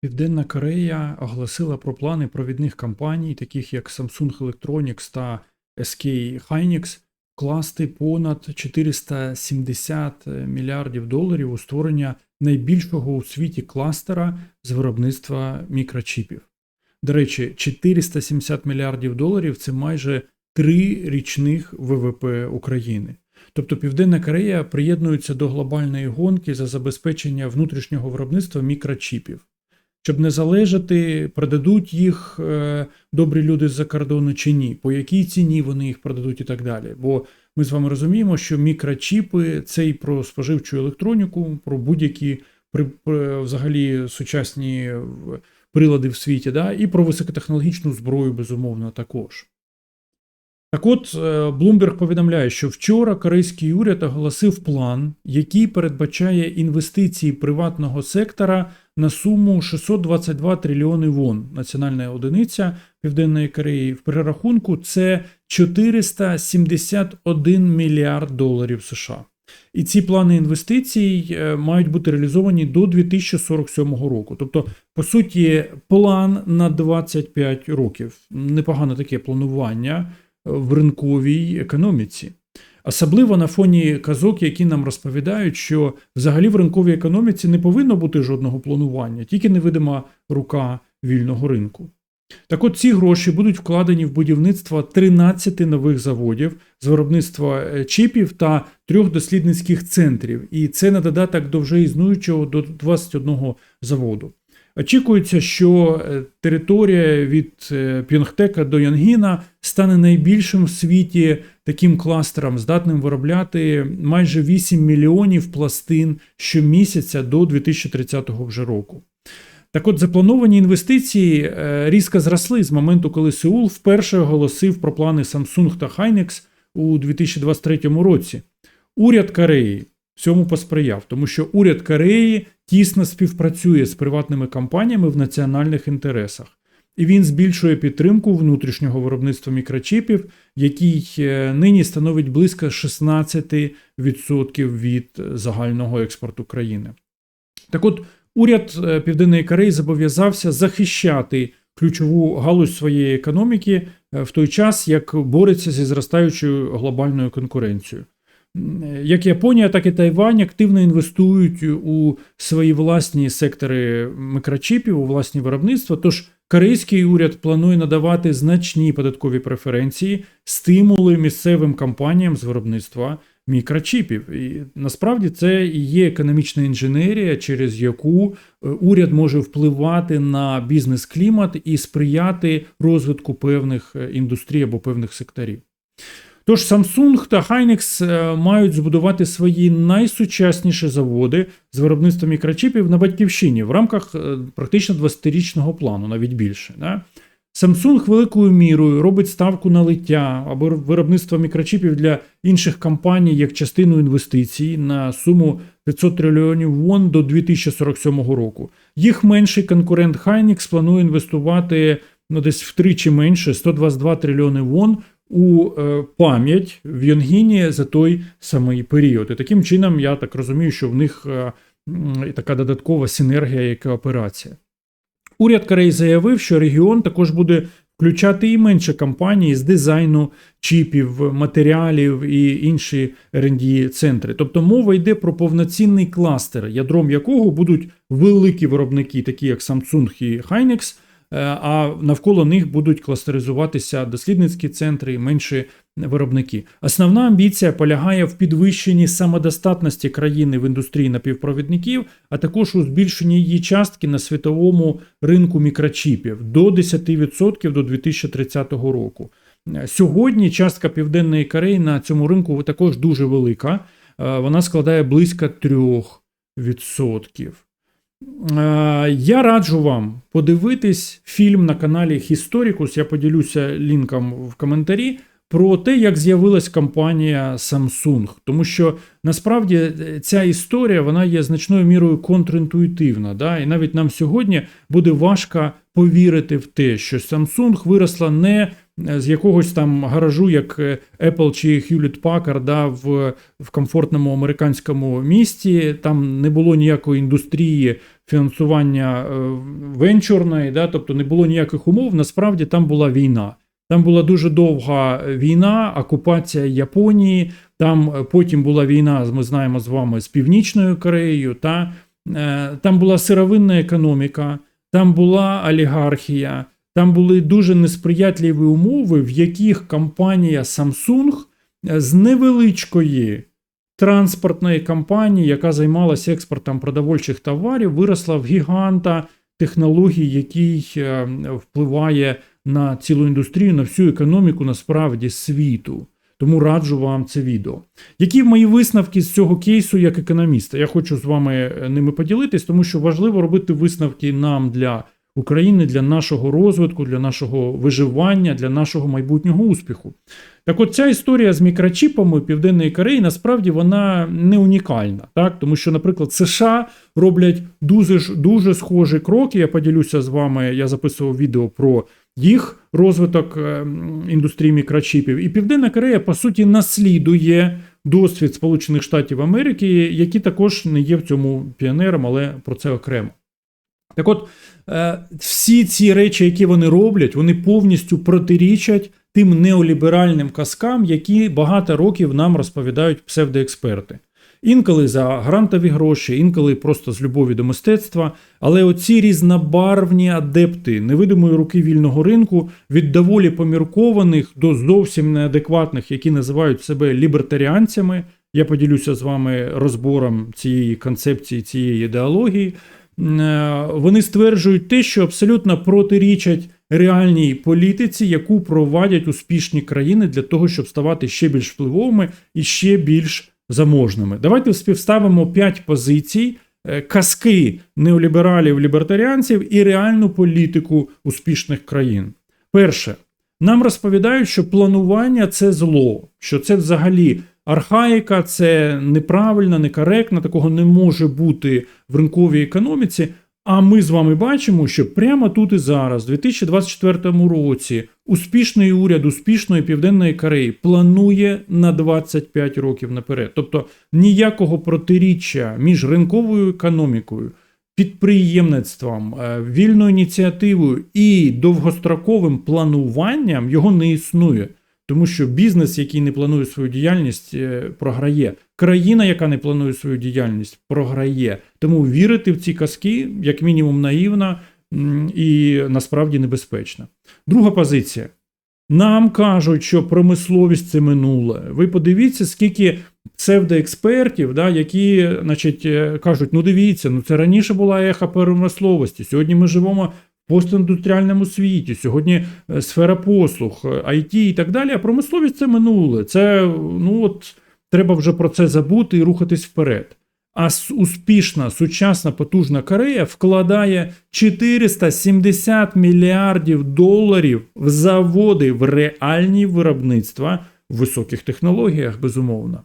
Південна Корея оголосила про плани провідних компаній, таких як Samsung Electronics та SK Hynix, вкласти понад 470 мільярдів доларів у створення найбільшого у світі кластера з виробництва мікрочіпів. До речі, 470 мільярдів доларів це майже три річних ВВП України. Тобто Південна Корея приєднується до глобальної гонки за забезпечення внутрішнього виробництва мікрочіпів. Щоб не залежати, продадуть їх е, добрі люди з-за кордону чи ні, по якій ціні вони їх продадуть і так далі. Бо ми з вами розуміємо, що мікрочіпи це і про споживчу електроніку, про будь-які взагалі сучасні прилади в світі, да, і про високотехнологічну зброю, безумовно, також. Так от, е, Bloomberg повідомляє, що вчора корейський уряд оголосив план, який передбачає інвестиції приватного сектора на суму 622 трильйони вон. Національна одиниця Південної Кореї в перерахунку це 471 мільярд доларів США. І ці плани інвестицій е, мають бути реалізовані до 2047 року. Тобто, по суті, план на 25 років. Непогане таке планування в ринковій економіці. Особливо на фоні казок, які нам розповідають, що взагалі в ринковій економіці не повинно бути жодного планування, тільки невидима рука вільного ринку. Так от ці гроші будуть вкладені в будівництво 13 нових заводів з виробництва е, чіпів та трьох дослідницьких центрів, і це на додаток до вже існуючого до 21 заводу. Очікується, що е, територія від е, Пьонгтека до Янгіна стане найбільшим в світі таким кластером, здатним виробляти майже 8 мільйонів пластин щомісяця до 2030 вже року. Так от заплановані інвестиції е, різко зросли з моменту, коли Сеул вперше оголосив про плани Samsung та Hynix у 2023 році. Уряд Кореї цьому посприяв, тому що уряд Кореї тісно співпрацює з приватними компаніями в національних інтересах. І він збільшує підтримку внутрішнього виробництва мікрочіпів, який е, нині становить близько 16% від загального експорту країни. Так от, уряд е, Південної Кореї зобов'язався захищати ключову галузь своєї економіки е, в той час, як бореться зі зростаючою глобальною конкуренцією. Як Японія, так і Тайвань активно інвестують у свої власні сектори мікрочіпів, у власні виробництва. Тож корейський уряд планує надавати значні податкові преференції, стимули місцевим компаніям з виробництва мікрочіпів. І насправді це і є економічна інженерія, через яку е, уряд може впливати на бізнес-клімат і сприяти розвитку певних е, індустрій або певних секторів. Тож Samsung та Hynix е, мають збудувати свої найсучасніші заводи з виробництва мікрочіпів на батьківщині в рамках е, практично 20-річного плану, навіть більше. Да? Samsung великою мірою робить ставку на лиття або виробництво мікрочіпів для інших компаній як частину інвестицій на суму 500 трильйонів вон до 2047 року. Їх менший конкурент Hynix планує інвестувати ну, десь втричі менше 122 трильйони вон у е, пам'ять в Йонгіні за той самий період. І таким чином, я так розумію, що в них е, така додаткова синергія і кооперація. Уряд Кореї заявив, що регіон також буде включати і менше компаній з дизайну чіпів, матеріалів і інші rd центри. Тобто мова йде про повноцінний кластер, ядром якого будуть великі виробники, такі як Samsung і Hynix, а навколо них будуть кластеризуватися дослідницькі центри і менші виробники. Основна амбіція полягає в підвищенні самодостатності країни в індустрії напівпровідників, а також у збільшенні її частки на світовому ринку мікрочіпів до 10% до 2030 року. Е, Сьогодні частка Південної Кореї на цьому ринку також дуже велика. Е, Вона складає близько 3%. Е, Я раджу вам подивитись фільм на каналі Historicus, я поділюся лінком в коментарі, про те, як з'явилась компанія Samsung. Тому що насправді ця історія вона є значною мірою контрінтуїтивна. Да? І навіть нам сьогодні буде важко повірити в те, що Samsung виросла не з якогось там гаражу, як е, Apple чи Hewlett Packard, да, в, в комфортному американському місті. Там не було ніякої індустрії фінансування е, венчурної, да, тобто не було ніяких умов. Насправді там була війна. Там була дуже довга війна, окупація Японії. Там е, потім була війна, ми знаємо з вами з Північною Кореєю. Та е, там була сировинна економіка, там була олігархія, там були дуже несприятливі умови, в яких компанія Samsung е, з невеличкої транспортної компанії, яка займалася експортом продовольчих товарів, виросла в гіганта технологій, який е, впливає на цілу індустрію, на всю економіку насправді світу. Тому раджу вам це відео. Які мої висновки з цього кейсу як економіста? Я хочу з вами е, ними поділитись, тому що важливо робити висновки нам для України, для нашого розвитку, для нашого виживання, для нашого майбутнього успіху. Так от ця історія з мікрочіпами Південної Кореї насправді вона не унікальна, так? тому що, наприклад, США роблять дуже дуже схожі кроки. Я поділюся з вами, я записував відео про їх розвиток е, індустрії мікрочіпів. І Південна Корея, по суті, наслідує досвід Сполучених Штатів Америки, які також не є в цьому піонером, але про це окремо. Так от, е, всі ці речі, які вони роблять, вони повністю протирічать тим неоліберальним казкам, які багато років нам розповідають псевдоексперти. Інколи за грантові гроші, інколи просто з любові до мистецтва. Але оці різнобарвні адепти невидимої руки вільного ринку від доволі поміркованих до зовсім неадекватних, які називають себе лібертаріанцями. Я поділюся з вами розбором цієї концепції, цієї ідеології. Е, Вони стверджують те, що абсолютно протирічать реальній політиці, яку провадять успішні країни для того, щоб ставати ще більш впливовими і ще більш заможними. Давайте співставимо п'ять позицій, е, казки неолібералів, лібертаріанців і реальну політику успішних країн. Перше, нам розповідають, що планування це зло, що це взагалі архаїка, це неправильно, некоректно, такого не може бути в ринковій економіці. А ми з вами бачимо, що прямо тут і зараз, в 2024 році, успішний уряд успішної Південної Кореї планує на 25 років наперед. Тобто ніякого протиріччя між ринковою економікою, підприємництвом, е, вільною ініціативою і довгостроковим плануванням його не існує. Тому що бізнес, який не планує свою діяльність, е, програє. Країна, яка не планує свою діяльність, програє. Тому вірити в ці казки, як мінімум, наївна і насправді небезпечна. Друга позиція. Нам кажуть, що промисловість це минуле. Ви подивіться, скільки псевдоекспертів, да, які значить, е, кажуть: ну дивіться, ну це раніше була еха промисловості. Сьогодні ми живемо постіндустріальному світі, сьогодні е, сфера послуг, IT і так далі. А промисловість це минуле. Це ну от треба вже про це забути і рухатись вперед. А успішна сучасна потужна Корея вкладає 470 мільярдів доларів в заводи в реальні виробництва в високих технологіях, безумовно.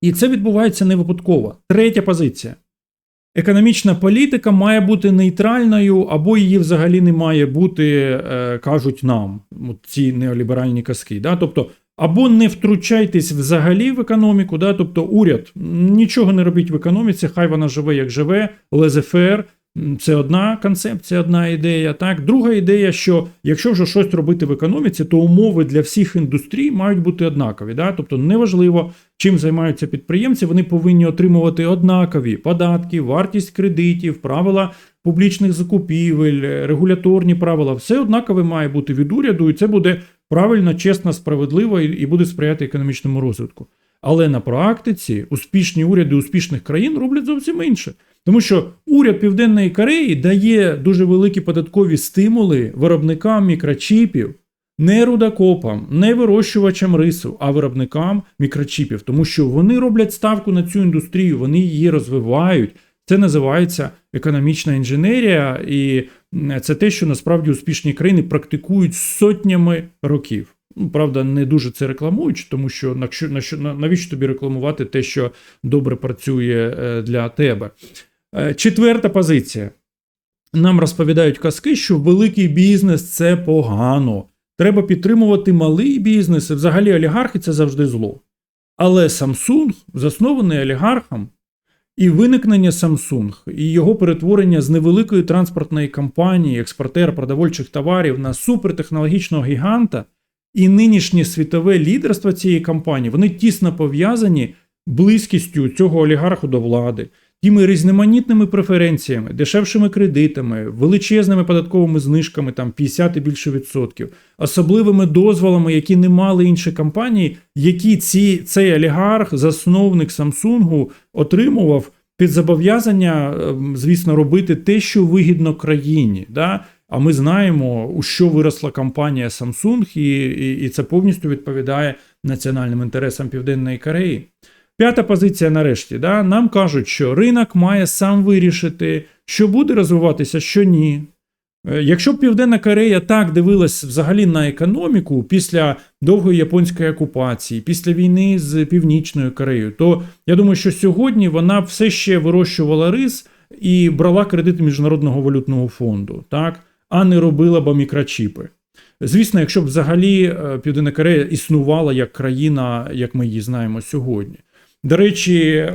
І це відбувається не випадково. Третя позиція. Економічна політика має бути нейтральною, або її взагалі не має бути, е, кажуть нам, ці неоліберальні казки. Да? Тобто, або не втручайтесь взагалі в економіку, да? тобто уряд нічого не робіть в економіці, хай вона живе як живе, лезефер. Це одна концепція, одна ідея. Так, друга ідея, що якщо вже щось робити в економіці, то умови для всіх індустрій мають бути однакові. Да? Тобто, неважливо, чим займаються підприємці, вони повинні отримувати однакові податки, вартість кредитів, правила публічних закупівель, регуляторні правила. Все однакове має бути від уряду, і це буде правильно, чесно, справедливо і буде сприяти економічному розвитку. Але на практиці успішні уряди успішних країн роблять зовсім інше. Тому що уряд Південної Кореї дає дуже великі податкові стимули виробникам мікрочіпів, не рудокопам, не вирощувачам рису, а виробникам мікрочіпів, тому що вони роблять ставку на цю індустрію, вони її розвивають. Це називається економічна інженерія, і це те, що насправді успішні країни практикують сотнями років. Ну, правда, не дуже це рекламують, тому що на що- на що- навіщо тобі рекламувати те, що добре працює е, для тебе. Е, Четверта позиція. Нам розповідають казки, що великий бізнес це погано. Треба підтримувати малий бізнес. і Взагалі олігархи це завжди зло. Але Samsung, заснований олігархом, І виникнення Samsung і його перетворення з невеликої транспортної компанії, експортера продовольчих товарів на супертехнологічного гіганта, і нинішнє світове лідерство цієї компанії, вони тісно пов'язані близькістю цього олігарху до влади, тими різноманітними преференціями, дешевшими кредитами, величезними податковими знижками, там 50 і більше відсотків, особливими дозволами, які не мали інші компанії, які ці, цей олігарх, засновник Samsung, отримував під зобов'язання, ем, звісно, робити те, що вигідно країні. Да? А ми знаємо, у що виросла компанія Samsung, і, і, і це повністю відповідає національним інтересам Південної Кореї. П'ята позиція нарешті. Да? Нам кажуть, що ринок має сам вирішити, що буде розвиватися, що ні. Е, Якщо б Південна Корея так дивилась взагалі на економіку після довгої японської окупації, після війни з Північною Кореєю, то я думаю, що сьогодні вона все ще вирощувала рис і брала кредити Міжнародного валютного фонду, так, а не робила б мікрочіпи. Звісно, якщо б взагалі е, Південна Корея існувала як країна, як ми її знаємо сьогодні. До речі,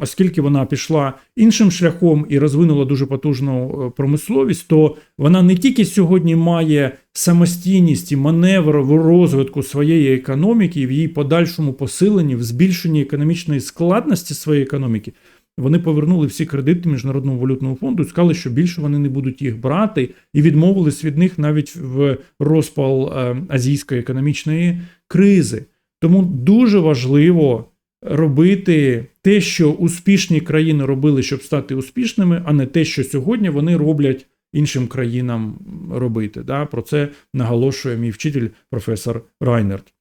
оскільки вона пішла іншим шляхом і розвинула дуже потужну е, промисловість, то вона не тільки сьогодні має самостійність і маневр в розвитку своєї економіки, і в її подальшому посиленні, в збільшенні економічної складності своєї економіки. Вони повернули всі кредити Міжнародного валютного фонду і сказали, що більше вони не будуть їх брати, і відмовились від них навіть в розпал е, азійської економічної кризи. Тому дуже важливо робити те, що успішні країни робили, щоб стати успішними, а не те, що сьогодні вони роблять іншим країнам робити. Да? Про це наголошує мій вчитель професор Райнерт.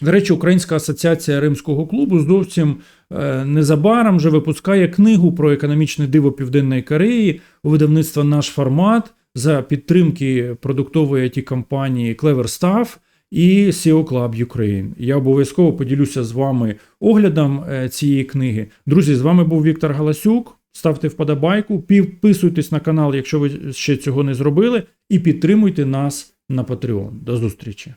До речі, Українська асоціація Римського клубу зовсім е, незабаром вже випускає книгу про економічне диво Південної Кореї у видавництва наш формат за підтримки продуктової it компанії Clever Stuff і SEO Club Ukraine. Я обов'язково поділюся з вами оглядом е, цієї книги. Друзі, з вами був Віктор Галасюк. Ставте вподобайку, підписуйтесь на канал, якщо ви ще цього не зробили, і підтримуйте нас на Patreon. До зустрічі!